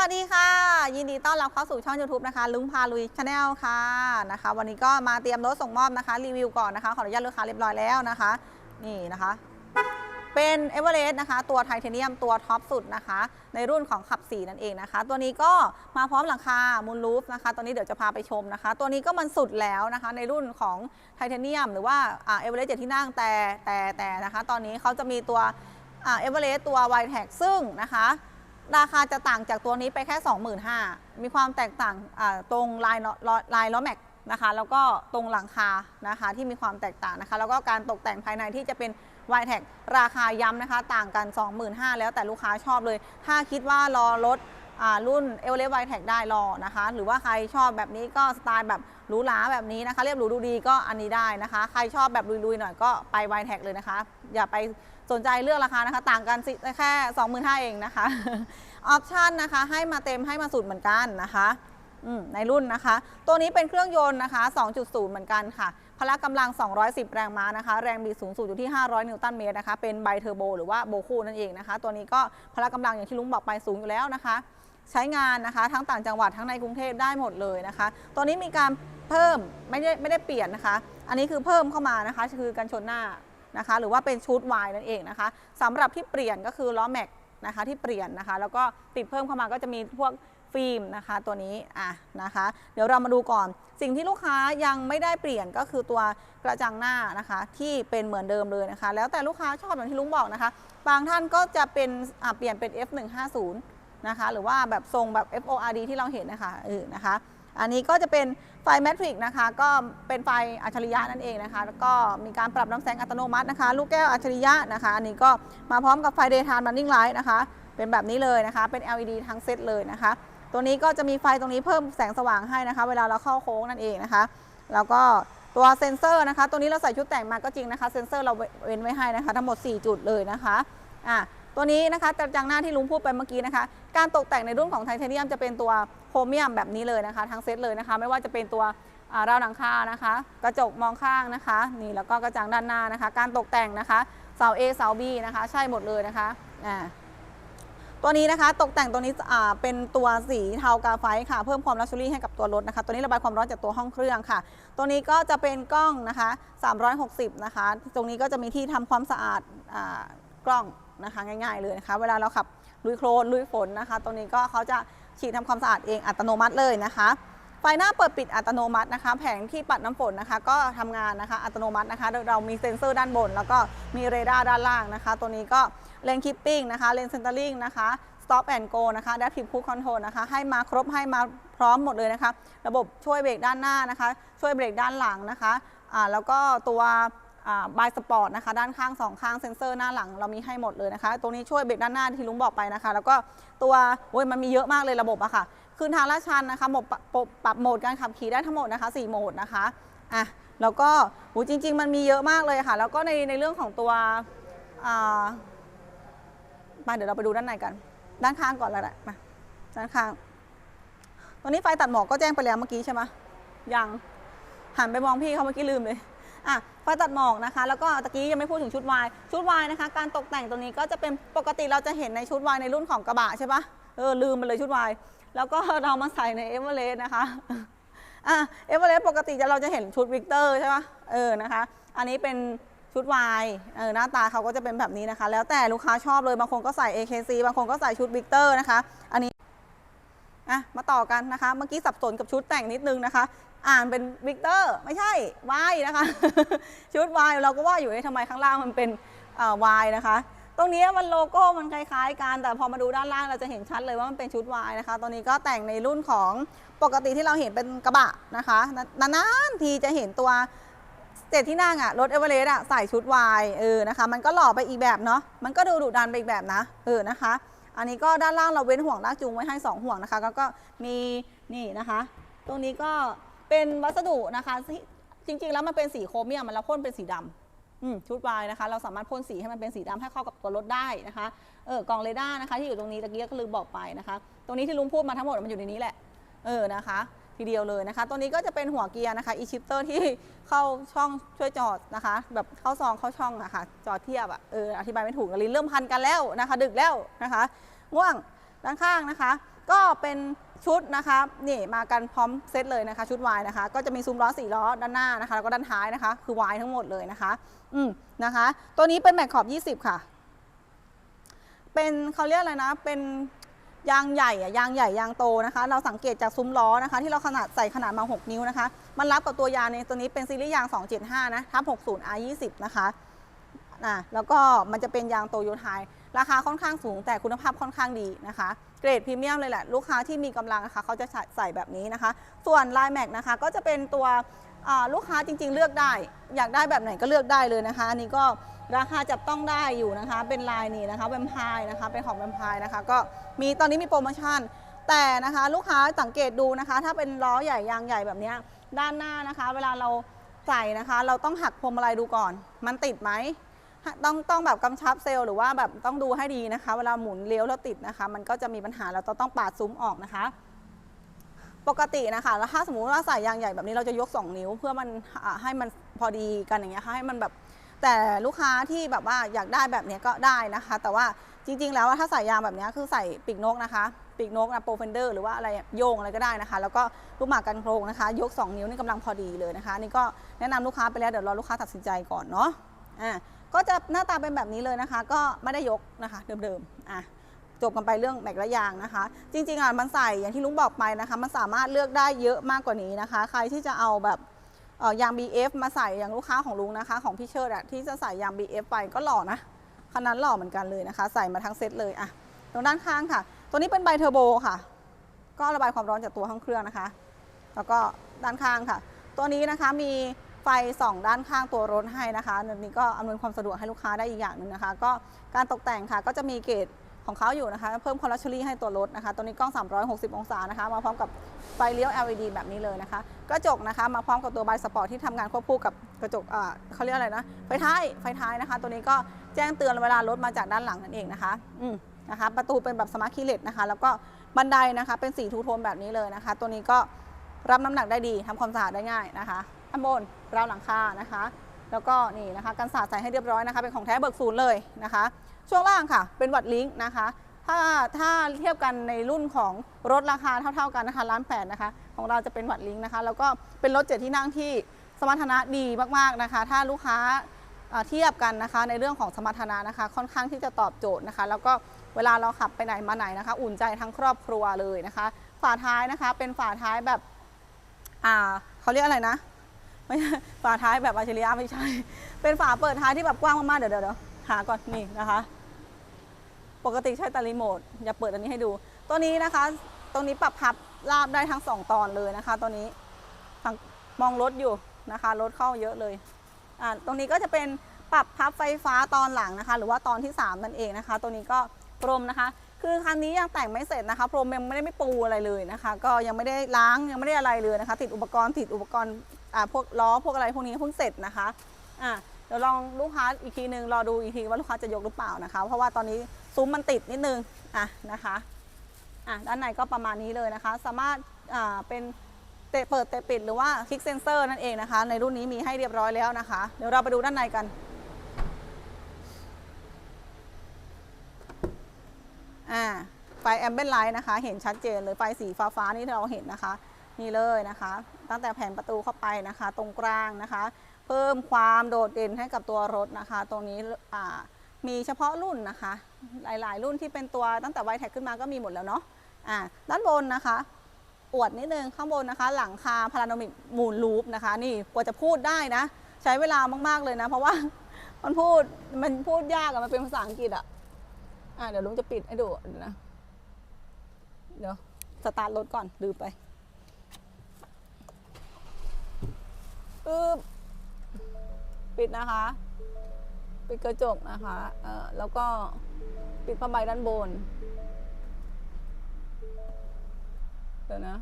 วัสดีค่ะ ยินดีต้อนรับเข้าสู่ช่อง YouTube นะคะ ลุงพาลุยชาแนลค่ะนะคะ วันนี้ก็มาเตรียมรถส่งมอบนะคะ รีวิวก่อนนะคะ ขออนุญาตลูกค้าเรียบร้อยแล้วนะคะ นี่นะคะ เป็นเอเวอเรสต์นะคะ ตัวไทเทเนียมตัวท็อปสุดนะคะ ในรุ่นของขับ 4 นั่นเองนะคะ ตัวนี้ก็มาพร้อมหลังคามูลรูฟนะคะ ตัวนี้เดี๋ยวจะพาไปชมนะคะ ตัวนี้ก็มันสุดแล้วนะคะ ในรุ่นของไทเทเนียมหรือว่าเอเวอเรสต์เจ็ดที่นั่งแต่แต่แต่นะคะ ตอนนี้เขาจะมีตัวเอเวอเรสต์ตัว y t e c ซึ่งนะคะ ราคาจะต่างจากตัวนี้ไปแค่ 25,000 มีความแตกต่างตรงลายลายล้อแม็กนะคะแล้วก็ตรงหลังคานะคะที่มีความแตกต่างนะคะ แล้วก็การตกแต่งภายในที่จะเป็น y t e c ราคาย้ำนะคะ ต่างกัน 25,000 แล้วแต่ลูกค้าชอบเลย ถ้าคิดว่ารอรถรุ่นเอเวอเรสต์ y t e c ได้รอนะคะ หรือว่าใครชอบแบบนี้ก็สไตล์แบบหรูหราแบบนี้นะคะ เรียบหรูดูดีก็อันนี้ได้นะคะ ใครชอบแบบลุยๆหน่อยก็ไป y t e c เลยนะคะ อย่าไป สนใจเลือกราคานะคะ ต่างกันสิแค่ 25,000เองนะคะ ออปชันนะคะให้มาเต็มให้มาสุดเหมือนกันนะคะในรุ่นนะคะ ตัวนี้เป็นเครื่องยนต์นะคะ 2.0 เหมือนกันค่ะ พละกำลัง 210 แรงม้านะคะ แรงบิดสูงสุดอยู่ที่ 500 นิวตันเมตรนะคะ เป็นไบเทอร์โบหรือว่าโบคูนั่นเองนะคะ ตัวนี้ก็พละกำลังอย่างที่ลุงบอกไปสูงอยู่แล้วนะคะ ใช้งานนะคะทั้งต่างจังหวัดทั้งในกรุงเทพได้หมดเลยนะคะ ตัวนี้มีการเพิ่มไม่ได้ไม่ได้เปลี่ยนนะคะ อันนี้คือเพิ่มเข้ามานะคะ คือกันชนหน้า นะคะหรือว่าเป็นชุดวายนั่นเองนะคะสำหรับที่เปลี่ยนก็คือล้อแม็กนะคะที่เปลี่ยนนะคะ แล้วก็ติดเพิ่มเข้ามาก็จะมีพวกฟิล์มนะคะตัวนี้อะนะคะ เดี๋ยวเรามาดูก่อน สิ่งที่ลูกค้ายังไม่ได้เปลี่ยนก็คือตัวกระจังหน้านะคะ ที่เป็นเหมือนเดิมเลยนะคะ แล้วแต่ลูกค้าชอบอย่างที่ลุงบอกนะคะ บางท่านก็จะเป็นเปลี่ยนเป็น F150 นะคะ หรือว่าแบบทรงแบบ FORD ที่เราเห็นนะคะเออนะคะ อันนี้ก็จะเป็นไฟแมทริกนะคะ ก็เป็นไฟอัจฉริยะนั่นเองนะคะ แล้วก็มีการปรับน้ำแสงอัตโนมัตินะคะ ลูกแก้วอัจฉริยะนะคะ อันนี้ก็มาพร้อมกับไฟ daytime running light นะคะ เป็นแบบนี้เลยนะคะ เป็น LED ทั้งเซตเลยนะคะ ตัวนี้ก็จะมีไฟตรงนี้เพิ่มแสงสว่างให้นะคะ เวลาเราเข้าโค้งนั่นเองนะคะ แล้วก็ตัวเซ็นเซอร์นะคะ ตัวนี้เราใส่ชุดแต่งมาก็จริงนะคะ เซ็นเซอร์เราเว้นไว้ให้นะคะ ทั้งหมด 4 จุดเลยนะคะอะตัวนี้นะคะกระจังหน้าที่ลุงพูดไปเมื่อกี้นะคะ การตกแต่งในรุ่นของไทเทเนียมจะเป็นตัว โครเมียมแบบนี้เลยนะคะทั้งเซตเลยนะคะ ไม่ว่าจะเป็นตัวราวหลังคานะคะ กระจกมองข้างนะคะ นี่แล้วก็กระจังด้านหน้านะคะ การตกแต่งนะคะเสา A เสา B นะคะ ใช่หมดเลยนะคะอ่าตัวนี้นะคะตกแต่งตัวนี้อ่าเป็นตัวสีเทากาไฟค่ะ เพิ่มความลักชัวรี่ให้กับตัวรถนะคะ ตัวนี้ระบายความร้อนจากตัวห้องเครื่องค่ะ ตัวนี้ก็จะเป็นกล้องนะคะ 360 นะคะ ตรงนี้ก็จะมีที่ทำความสะอาดอ่ากล้องนะคะง่าย ๆ เลยนะคะ เวลาเราขับลุยโคลนลุยฝนนะคะ ตรงนี้ก็เขาจะฉีดทำความสะอาดเองอัตโนมัติเลยนะคะ ไฟหน้าเปิดปิดอัตโนมัตินะคะ แผงที่ปัดน้ำฝนนะคะ ก็ทำงานนะคะอัตโนมัตินะคะ เรามีเซ็นเซอร์ด้านบน แล้วก็มีเรดาร์ด้านล่างนะคะ ตัวนี้ก็เลนคิปปิ้งนะคะ เลนเซนเตอร์ลิงนะคะ Stop and Go นะคะ Adaptive Cruise Control นะคะ ให้มาครบให้มาพร้อมหมดเลยนะคะ ระบบช่วยเบรกด้านหน้านะคะ ช่วยเบรกด้านหลังนะคะอ่าแล้วก็ตัว บายสปอร์ตนะคะด้านข้างสองข้างเซ็นเซอร์หน้าหลังเรามีให้หมดเลยนะคะ ตรงนี้ช่วยเบรกด้านหน้าที่ลุงบอกไปนะคะ แล้วก็ตัวโอ้ยมันมีเยอะมากเลยระบบอะค่ะขึ้นทางลาดชันนะคะหมดปรับปรับปรับโหมดการขับขี่ได้ทั้งหมดนะคะ 4 โหมดนะคะอะแล้วก็โอ้จริง ๆ มันมีเยอะมากเลยค่ะ แล้วก็ในในเรื่องของตัวอ่ามาเดี๋ยวเราไปดูด้านในกัน ด้านข้างก่อนแล้วแหละมาด้านข้างตัวนี้ไฟตัดหมอกก็แจ้งไปแล้วเมื่อกี้ใช่ไหมยังหันไปมองพี่เขาเมื่อกี้ลืมเลย อะไฟตัดหมอกนะคะ แล้วก็ตะกี้ยังไม่พูดถึงชุดวาย ชุดวายนะคะ การตกแต่งตัวนี้ก็จะเป็นปกติเราจะเห็นในชุดวายในรุ่นของกระบะใช่ปะเออลืมไปเลยชุดวาย แล้วก็เรามาใส่ในเอเวอเรสต์นะคะอะเอเวอเรสต์ปกติจะเราจะเห็นชุดวิกเตอร์ใช่ปะเออนะคะ อันนี้เป็นชุดวายเออหน้าตาเขาก็จะเป็นแบบนี้นะคะ แล้วแต่ลูกค้าชอบเลยบางคนก็ใส่ AKC บางคนก็ใส่ชุดวิกเตอร์นะคะ อันนี้ อะมาต่อกันนะคะ เมื่อกี้สับสนกับชุดแต่งนิดนึงนะคะ อ่านเป็นวิกเตอร์ไม่ใช่วายนะคะ ชุดวายเราก็ว่าอยู่เอ๊ะทำไมข้างล่างมันเป็นวายนะคะ ตรงนี้มันโลโก้มันคล้าย ๆ กัน แต่พอมาดูด้านล่างเราจะเห็นชัดเลยว่ามันเป็นชุดวายนะคะ ตอนนี้ก็แต่งในรุ่นของปกติที่เราเห็นเป็นกระบะนะคะ นานๆทีจะเห็นตัวเจ็ดที่นั่งอะรถเอเวอเรสต์อะใส่ชุดวายเออนะคะ มันก็หล่อไปอีกแบบเนาะมันก็ดูดุดันไปอีกแบบนะเออนะคะ อันนี้ก็ด้านล่างเราเว้นห่วงลากจูงไว้ให้ 2 ห่วงนะคะแล้วก็มีนี่นะคะ ตรงนี้ก็เป็นวัสดุนะคะที่จริงๆ แล้วมันเป็นสีโครเมียมมันเราพ่นเป็นสีดำอืมชุดวายนะคะ เราสามารถพ่นสีให้มันเป็นสีดำให้เข้ากับตัวรถได้นะคะเออกล่องเรดาร์นะคะ ที่อยู่ตรงนี้ตะกี้ก็ลืมบอกไปนะคะ ตรงนี้ที่ลุงพูดมาทั้งหมดมันอยู่ในนี้แหละเออนะคะ ทีเดียวเลยนะคะ ตัวนี้ก็จะเป็นหัวเกียร์นะคะ e shifter ที่เข้าช่องช่วยจอดนะคะ แบบเข้าซองเข้าช่องอะค่ะจอดเทียบอะเอออธิบายไม่ถูกลินเริ่มพันกันแล้วนะคะ ดึกแล้วนะคะง่วงด้านข้างนะคะ ก็เป็นชุดนะคะนี่มากันพร้อมเซตเลยนะคะ ชุดวายนะคะ ก็จะมีซุ้มล้อสี่ล้อด้านหน้านะคะแล้วก็ด้านท้ายนะคะ คือวายทั้งหมดเลยนะคะ อืมนะคะ ตัวนี้เป็นแม็กขอบ 20 ค่ะ เป็นเขาเรียกอะไรนะเป็น ยางใหญ่อะยางใหญ่ยางโตนะคะ เราสังเกตจากซุ้มล้อนะคะ ที่เราขนาดใส่ขนาดมา 6 นิ้วนะคะ มันรับกับตัวยางในตัวนี้เป็นซีรีส์ยาง 275 นะทับ60 R20 นะคะอะแล้วก็มันจะเป็นยางโตโยไทยราคาค่อนข้างสูงแต่คุณภาพค่อนข้างดีนะคะ เกรดพรีเมียมเลยแหละ ลูกค้าที่มีกำลังนะคะเขาจะใส่แบบนี้นะคะ ส่วนลายแม็กนะคะก็จะเป็นตัว ลูกค้าจริงๆเลือกได้ อยากได้แบบไหนก็เลือกได้เลยนะคะ อันนี้ก็ราคาจับต้องได้อยู่นะคะ เป็นลายนี้นะคะแวมไพร์นะคะ เป็นของแวมไพร์นะคะ ก็มีตอนนี้มีโปรโมชั่น แต่นะคะลูกค้าสังเกตดูนะคะ ถ้าเป็นล้อใหญ่ยางใหญ่แบบนี้ด้านหน้านะคะ เวลาเราใส่นะคะ เราต้องหักพวงมาลัยดูก่อน มันติดไหมต้องต้องแบบกำชับเซลล์หรือว่าแบบต้องดูให้ดีนะคะ เวลาหมุนเลี้ยวแล้วติดนะคะ มันก็จะมีปัญหาเราต้องปาดซุ้มออกนะคะ ปกตินะคะแล้วถ้าสมมุติว่าใส่ยางใหญ่แบบนี้เราจะยก 2 นิ้ว เพื่อมันให้มันพอดีกันอย่างเงี้ยค่ะให้มันแบบแต่ลูกค้าที่แบบว่าอยากได้แบบนี้ก็ได้นะคะ แต่ว่าจริง ๆ แล้วถ้าใส่ยางแบบนี้คือใส่ปีกนกนะคะปีกนกนะโปรเฟนเดอร์หรือว่าอะไรโยงอะไรก็ได้นะคะ แล้วก็ลูกหมากกันโครงนะคะ ยก 2 นิ้วนี่กำลังพอดีเลยนะคะ นี่ก็แนะนำลูกค้าไปแล้วเดี๋ยวรอลูกค้าตัดสินใจก่อนเนาะอ่าก็จะหน้าตาเป็นแบบนี้เลยนะคะ ก็ไม่ได้ยกนะคะเดิมๆอะ จบกันไปเรื่องแม็กและยางนะคะ จริงๆอะมันใส่อย่างที่ลุงบอกไปนะคะ มันสามารถเลือกได้เยอะมากกว่านี้นะคะ ใครที่จะเอาแบบยาง BF มาใส่อย่างลูกค้าของลุงนะคะ ของพี่เชิดอะที่จะใส่ยาง BF ไปก็หล่อนะคันนั้นหล่อเหมือนกันเลยนะคะ ใส่มาทั้งเซตเลยอะตรงด้านข้างค่ะ ตัวนี้เป็นไบเทอร์โบค่ะ ก็ระบายความร้อนจากตัวห้องเครื่องนะคะ แล้วก็ด้านข้างค่ะ ตัวนี้นะคะมีไฟส่องด้านข้างตัวรถให้นะคะอันนี้ก็อำนวยความสะดวกให้ลูกค้าได้อีกอย่างหนึ่งนะคะ ก็การตกแต่งค่ะก็จะมีเกรด ของเขาอยู่นะคะ เพิ่มคอลลาเชอรี่ให้ตัวรถนะคะ ตัวนี้กล้อง 360 องศานะคะ มาพร้อมกับไฟเลี้ยว LED แบบนี้เลยนะคะ กระจกนะคะ มาพร้อมกับตัวไบสปอร์ตที่ทำงานควบคู่กับกระจกเขาเรียกอะไรนะ ไฟท้าย ไฟท้ายนะคะ ตัวนี้ก็แจ้งเตือนเวลารถมาจากด้านหลังนั่นเองนะคะ อืมนะคะ ประตูเป็นแบบสมาร์ทคีเลตนะคะ แล้วก็บันไดนะคะ เป็นสีทูโทนแบบนี้เลยนะคะ ตัวนี้ก็รับน้ำหนักได้ดีทำความสะอาดได้ง่ายนะคะอันบนราวหลังคานะคะ แล้วก็นี่นะคะกันสาดใส่ให้เรียบร้อยนะคะ เป็นของแท้เบิกศูนย์เลยนะคะ ช่วงล่างค่ะ เป็นวัดลิงก์นะคะ ถ้าถ้าเทียบกันในรุ่นของรถราคาเท่า ๆกันนะคะล้านแปดนะคะ ของเราจะเป็นวัดลิงก์นะคะ แล้วก็เป็นรถเจ็ดที่นั่งที่สมรรถนะดีมากๆนะคะ ถ้าลูกค้าเทียบกันนะคะในเรื่องของสมรรถนะนะคะ ค่อนข้างที่จะตอบโจทย์นะคะ แล้วก็เวลาเราขับไปไหนมาไหนนะคะ อุ่นใจทั้งครอบครัวเลยนะคะ ฝาท้ายนะคะเป็นฝาท้ายแบบอ่าเขาเรียกอะไรนะไม่ฝาท้ายแบบอาชิริยะไม่ใช่ เป็นฝาเปิดท้ายที่แบบกว้างมากๆเดี๋ยวเดี๋ยวหาก่อนนี่นะคะ ปกติใช้แต่รีโมทอย่าเปิดอันนี้ให้ดู ตัวนี้นะคะ ตรงนี้ปรับพับราบได้ทั้งสองตอนเลยนะคะ ตัวนี้ทางมองรถอยู่นะคะรถเข้าเยอะเลยอ่าตรงนี้ก็จะเป็นปรับพับไฟฟ้าตอนหลังนะคะ หรือว่าตอนที่ 3 นั่นเองนะคะ ตัวนี้ก็พรมนะคะ คือคันนี้ยังแต่งไม่เสร็จนะคะ พรมยังไม่ได้ไม่ปูอะไรเลยนะคะ ก็ยังไม่ได้ล้างยังไม่ได้อะไรเลยนะคะ ติดอุปกรณ์ติดอุปกรณ์อ่าพวกล้อพวกอะไรพวกนี้เพิ่งเสร็จนะคะอ่า เดี๋ยวลองลูกค้าอีกทีหนึ่งรอดูอีกทีว่าลูกค้าจะยกหรือเปล่านะคะ เพราะว่าตอนนี้ซุ้มมันติดนิดนึงอะนะคะอะด้านในก็ประมาณนี้เลยนะคะ สามารถอ่าเป็นเตะเปิดเตะปิดหรือว่าคลิกเซนเซอร์นั่นเองนะคะ ในรุ่นนี้มีให้เรียบร้อยแล้วนะคะ เดี๋ยวเราไปดูด้านในกันอ่าไฟแอมเบ l ไลท์นะคะ เห็นชัดเจนเลยไฟสีฟ้าฟ้าๆนี่เราเห็นนะคะ นี่เลยนะคะ ตั้งแต่แผ่นประตูเข้าไปนะคะ ตรงกลางนะคะ พิ่มความโดดเด่นให้กับตัวรถนะคะ ตรงนี้มีเฉพาะรุ่นนะคะ หลายๆ รุ่นที่เป็นตัวตั้งแต่ไวแท็กขึ้นมาก็มีหมดแล้วเนาะด้านบนนะคะ อวดนิดนึงข้างบนนะคะ หลังคาพาราโนมิกมูนลูปนะคะ นี่กว่าจะพูดได้นะ ใช้เวลามากๆเลยนะ เพราะว่ามันพูดมันพูดยากอะมันเป็นภาษาอังกฤษอะอะเดี๋ยวลุงจะปิดให้ดูนะเดี๋ยวสตาร์ทรถก่อนลืมไปปึ๊บ ปิดนะคะ ปิดกระจกนะคะเอ่อแล้วก็ปิดผ้าใบด้านบนเดี๋ยวนะ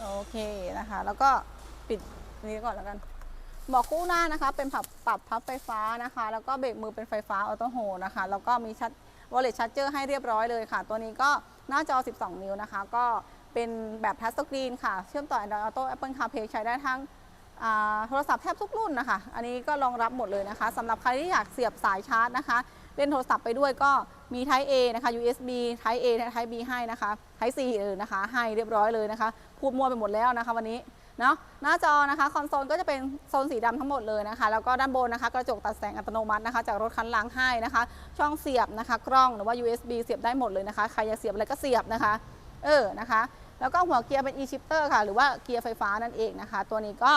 โอเคนะคะ แล้วก็ปิดนี้ก่อนแล้วกัน เบอกคู่หน้านะคะ เป็นปรับปรับพับไฟฟ้านะคะ แล้วก็เบรกมือเป็นไฟฟ้าออโต้โฮนะคะ แล้วก็มีชัดวอลเล็ตชัดเจอร์ให้เรียบร้อยเลยค่ะ ตัวนี้ก็หน้าจอ 12 นิ้วนะคะ ก็เป็นแบบทัชสกรีนค่ะ เชื่อมต่อ Android Auto Apple CarPlay ใช้ได้ทั้งโทรศัพท์แทบทุกรุ่นนะคะ อันนี้ก็รองรับหมดเลยนะคะสำหรับใครที่อยากเสียบสายชาร์จนะคะ เล่นโทรศัพท์ไปด้วยก็มี Type A นะคะ USB Type A และ Type B ให้นะคะ Type C เออนะคะ ให้เรียบร้อยเลยนะคะ พูดมั่วไปหมดแล้วนะคะวันนี้ เนาะหน้าจอนะคะคอนโซลก็จะเป็นโซนสีดำทั้งหมดเลยนะคะ แล้วก็ด้านบนนะคะกระจกตัดแสงอัตโนมัตินะคะจากรถคันหลังให้นะคะ ช่องเสียบนะคะ กล้องหรือว่า USB เสียบได้หมดเลยนะคะใครจะเสียบอะไรก็เสียบนะคะ เออนะคะ แล้วก็หัวเกียร์เป็น e-shifter ค่ะ หรือว่าเกียร์ไฟฟ้านั่นเองนะคะ ตัวนี้ก็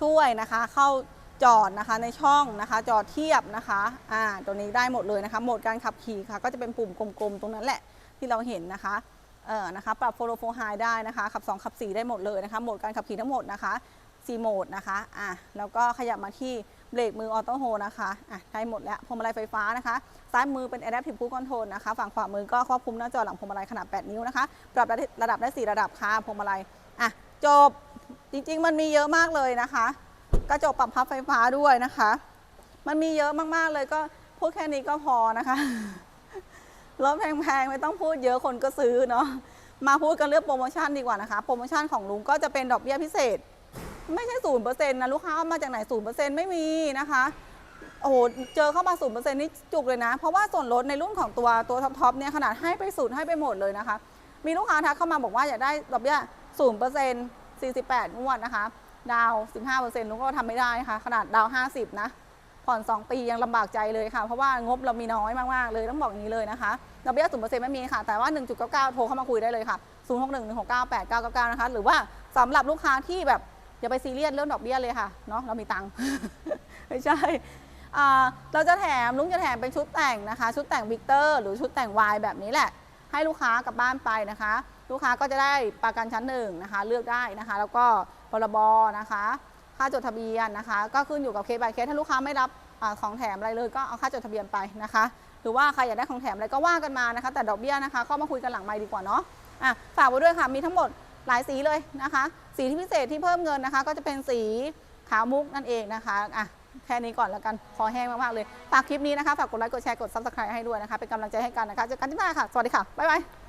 ช่วยนะคะเข้าจอดนะคะในช่องนะคะจอดเทียบนะคะอ่าตัวนี้ได้หมดเลยนะคะโหมดการขับขี่ค่ะ ก็จะเป็นปุ่มกลมๆ ตรงนั้นแหละที่เราเห็นนะคะ เออนะคะปรับโฟโลโฟไฮได้นะคะขับ 2 ขับ 4 ได้หมดเลยนะคะโหมดการขับขี่ทั้งหมดนะคะ4โหมดนะคะอะแล้วก็ขยับมาที่เบรกมือออโต้โฮนะคะอะได้หมดแล้วพวงมาลัยไฟฟ้านะคะ ซ้ายมือเป็น Adaptive Cruise Control นะคะ ฝั่งขวามือก็ควบคุมหน้าจอหลังพวงมาลัยขนาด 8 นิ้วนะคะ ปรับระดับได้ 4 ระดับค่ะพวงมาลัยอะจบจริงๆ มันมีเยอะมากเลยนะคะกระจกปรับพับไฟฟ้าด้วยนะคะ มันมีเยอะมากๆเลยก็พูดแค่นี้ก็พอนะคะ รถแพงๆไม่ต้องพูดเยอะคนก็ซื้อเนาะมาพูดกันเรื่องโปรโมชั่นดีกว่านะคะโปรโมชั่นของลุงก็จะเป็นดอกเบี้ยพิเศษ ไม่ใช่ศูนย์เปอร์เซ็นต์นะลูกค้ามาจากไหนศูนย์เปอร์เซ็นต์ไม่มีนะคะโอ้โหเจอเข้ามาศูนย์เปอร์เซ็นต์นี่จุกเลยนะ เพราะว่าส่วนลดในรุ่นของตัวตัวท็อปๆเนี่ยขนาดให้ไปศูนย์ให้ไปหมดเลยนะคะ มีลูกค้าทักเข้ามาบอกว่าอยากได้ดอกเบี้ยศูนย์เปอร์เซ็นต์สี่สิบแปดงวดนะคะ ดาวสิบห้าเปอร์เซ็นต์ลุงก็ทำไม่ได้นะคะขนาดดาวห้าสิบนะ ผ่อน 2 ปียังลำบากใจเลยค่ะ เพราะว่างบเรามีน้อยมากๆเลยต้องบอกอย่างนี้เลยนะคะดอกเบี้ยศูนย์เปอร์เซ็นต์ไม่มีค่ะ แต่ว่า 1.99 โทรเข้ามาคุยได้เลยค่ะ 0 6 1 1 6 9 8 9 9 9 นะคะ หรือว่าสำหรับลูกค้าที่แบบอย่าไปซีเรียสเรื่องดอกเบี้ยเลยค่ะเนาะเรามีตังค์ไม่ใช่เราจะแถมลุงจะแถมเป็นชุดแต่งนะคะ ชุดแต่งวิกเตอร์หรือชุดแต่งวายแบบนี้แหละ ให้ลูกค้ากลับบ้านไปนะคะ ลูกค้าก็จะได้ประกันชั้นหนึ่งนะคะ เลือกได้นะคะ แล้วก็พรบนะคะ ค่าจดทะเบียนนะคะ ก็ขึ้นอยู่กับเคส by เคสถ้าลูกค้าไม่รับอของแถมอะไรเลยก็เอาค่าจดทะเบียนไปนะคะ หรือว่าใครอยากได้ของแถมอะไรก็ว่ากันมานะคะ แต่ดอกเบี้ยนะคะเข้ามาคุยกันหลังไมค์ดีกว่าเนาะะฝากไว้ด้วยค่ะมีทั้งหมดหลายสีเลยนะคะ สีที่พิเศษที่เพิ่มเงินนะคะ ก็จะเป็นสีขาวมุกนั่นเองนะคะอะแค่นี้ก่อนแล้วกันคอแห้งมากๆเลยฝากคลิปนี้นะคะฝากกดไลค์กดแชร์กดซับสไครต์ให้ด้วยนะคะเป็นกำลังใจให้กันนะคะเจอกันที่หน้าค่ะ สวัสดีค่ะ บ๊ายบาย